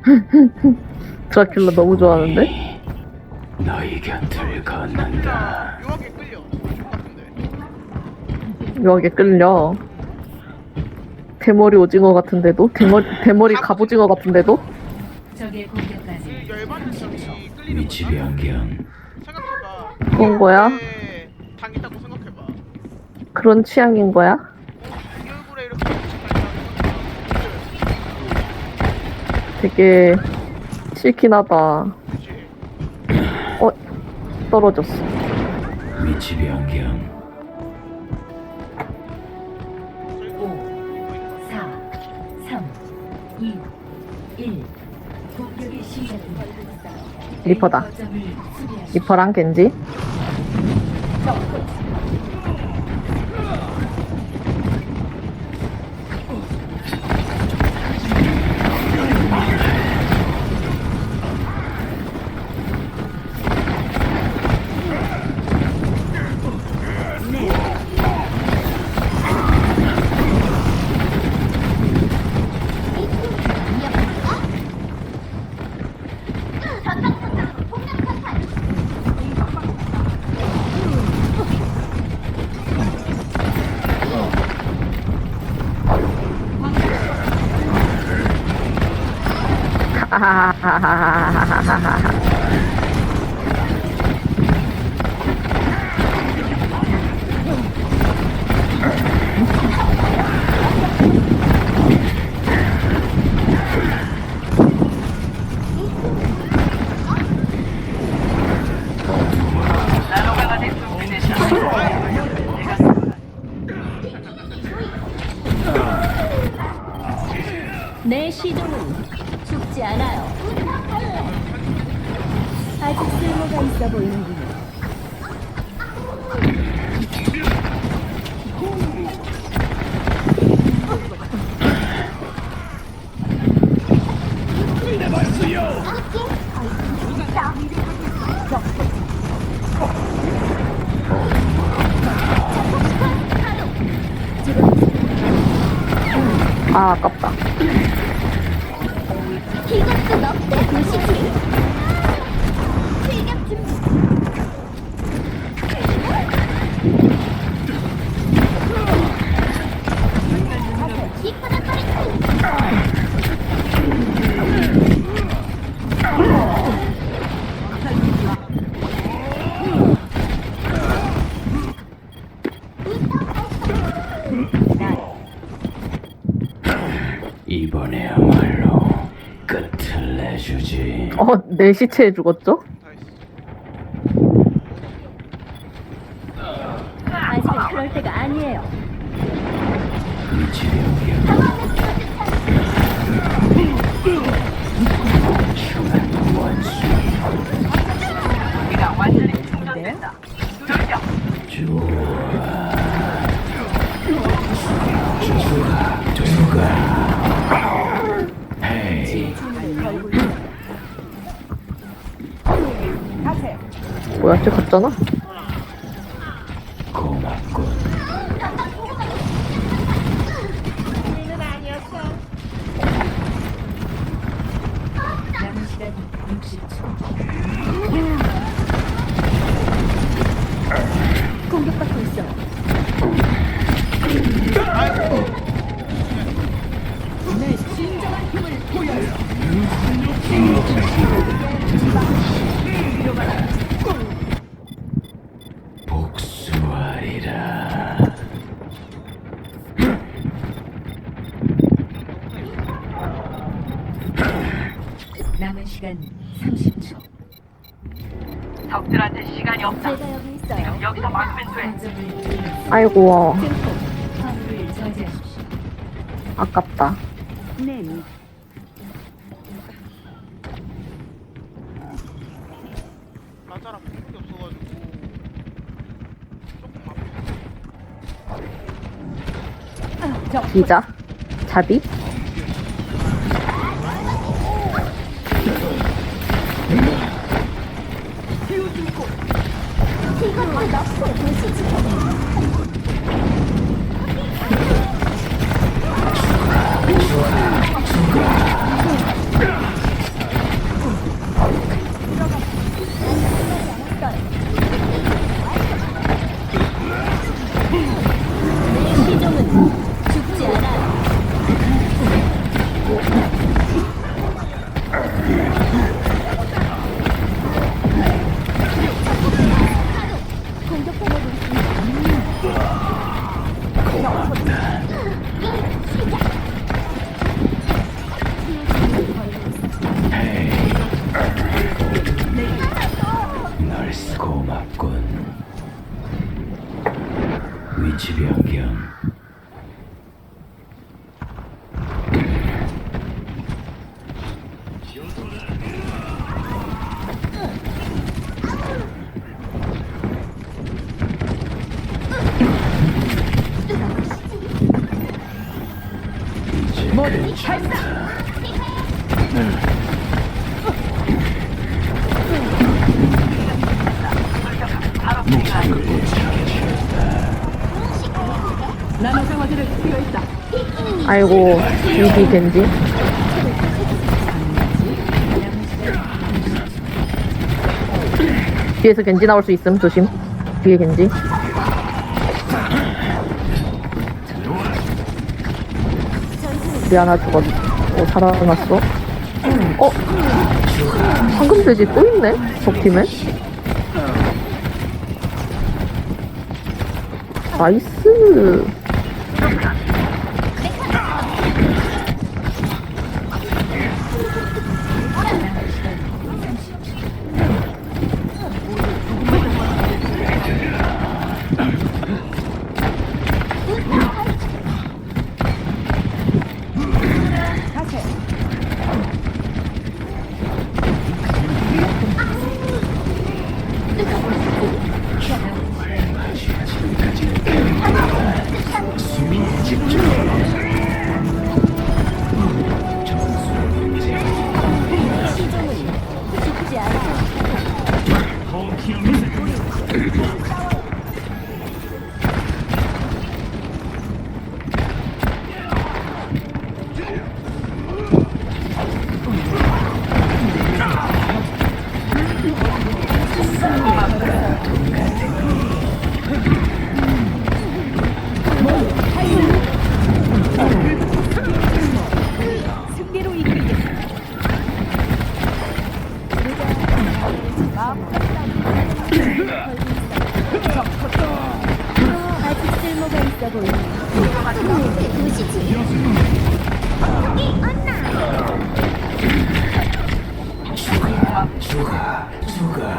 드라큘라 너무 좋아하는데? 너희 곁을 걷는다. 묘하게 끌려. 묘하게 끌려. 대머리 오징어 같은데도? 대머리, 대머리 갑오징어 같은데도? 적의 공격까지 그 열받는 점이 끌리는 위치 거야. 변경. 생각해봐. 그런 거야? 네, 당 있다고 생각해봐. 그런 취향인 거야? 어, 이 얼굴에 이렇게 달려가는 되게 싫긴 하다. 어, 떨어졌어. 위치 변경. 4, 3, 2, 1. 공격이 시작됩니다. 리퍼다. 거점을 수 비하십시오. 리퍼랑 겐지? 내 끝을 내주지. 어, 내 시체에 죽었죠? 나이스. 아직은 그럴 때가 아니에요. 위치 변경. 흉한 원수. 좋아. 뭐야, 쟤 갔잖아? 시간 30초. 적들한테 시간이 없다. 제가 여기 있어요. 여기서 막으면 돼. 아이고, 증폭. 화물을 저지하십시오. 아깝다. 네. 라자랑 볼게 없어가지고 조금 막 기자. 자비. 이건 거의 납품 도시지. 내 시종은 고맙군. 위치 변경. 아이고 여기 겐지? 뒤에서 겐지 나올 수 있음 조심. 뒤에 겐지. 하나 죽었 어 살아났어? 어? 황금 돼지 또 있네? 적팀에? 나이스 않아. 승리로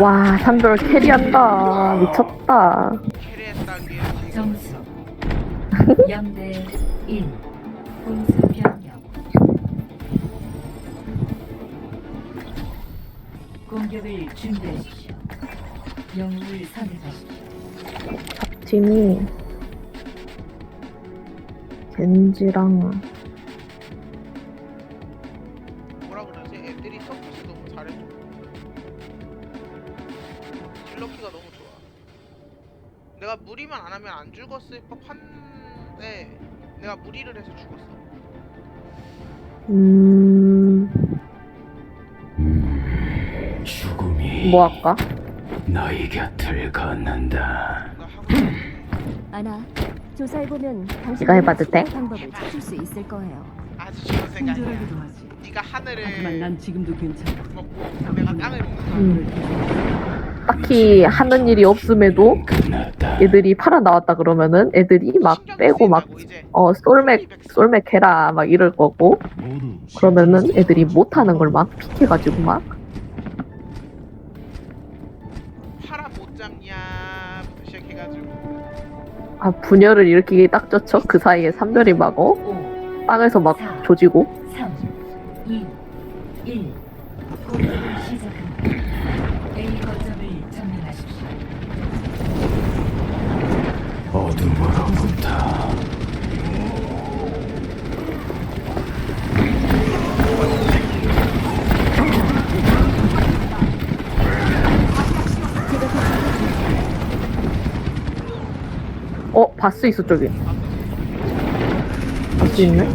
와 산별 캐리한다. 미쳤다. 점수. 0대 1 공수 변경. 공격을 준비하십시오. 영웅을 선택하십시오. 팀이 겐지랑 내가 무리만 안 하면 안 죽었을 법한데 내가 무리를 해서 죽었어. 음... 죽음이 뭐 할까? 너희 곁을 걷는다. 나 하고 아나, 조사해 보면 당신 이거 해봐도 돼? 방법을 찾을 수 있을 거예요. 아주 좋은 생각이야. 친절하기도 하지. 네가 하늘을 하지만 난 지금도 괜찮아. 먹고 내가 땅을 먹는 거야. 음. 딱히 하는 일이 없음에도 끝났다. 애들이 팔아 나왔다 그러면은 애들이 막 신경 빼고 막 쓰인다고, 이제. 어 솔맥 솔맥 해라 막 이럴 거고 그러면은 애들이 못하는 걸 막 픽해가지고 막 파라 못 잡냐부터 시작해가지고 아, 분열을 일으키기 딱 좋죠. 그 사이에 삼별이 막 어? 5 땅에서 막 조지고 3 2 1 공격을 시작합니다 A 거점을 점령하십시오 어둠으로부터 어 바스 있어 저기. 바스 있네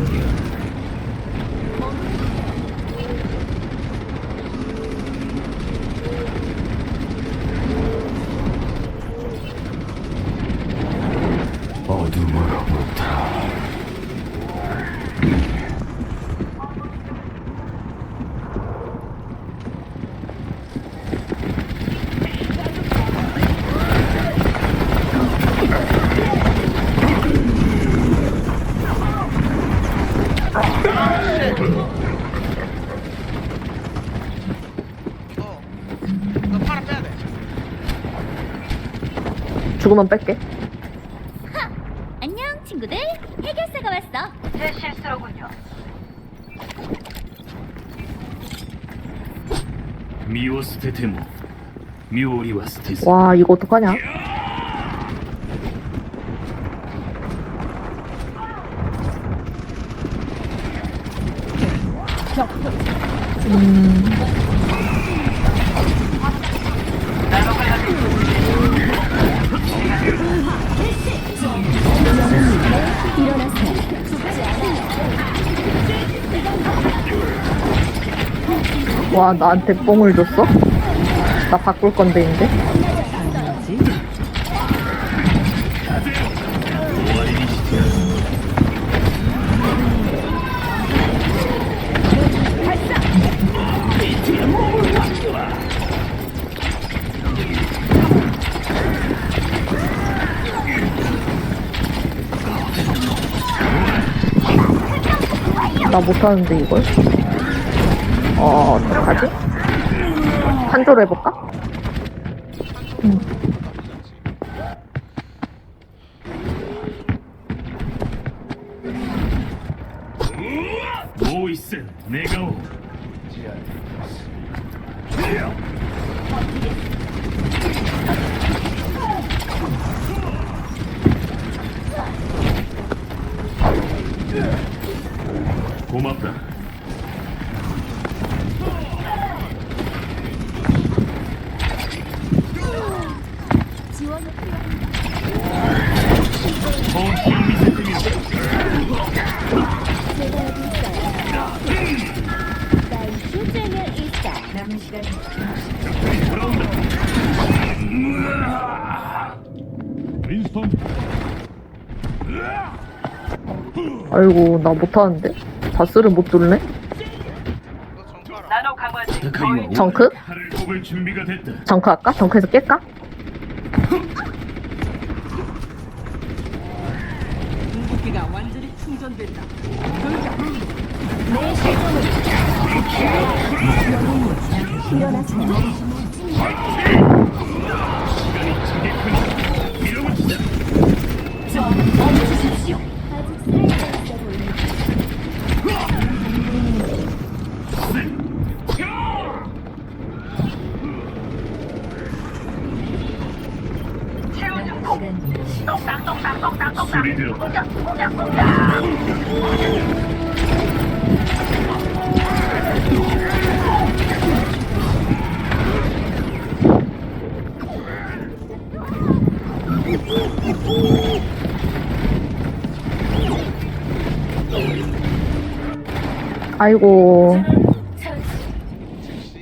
어둠으로부터 이거 이거 파라 빼야 돼. 저거만 뺄게. 안녕 친구들 해결사가 왔어 제 실수로군요. 미워 스테테모 미오리와 스테스 와, 이거 어떡하냐? 와 나한테 뽕을 줬어? 나 바꿀 건데 인데. 나 못하는데 이걸 어 어떡하지? 한조로 해볼까? 아이고 나 못하는데 바스를 못 뚫네? 나노 강화제 거의 정크? 칼을 뽑을 준비가 됐다 정크 할까? 정크에서 깰까? 궁극기가 완전히 이 들었다 아이고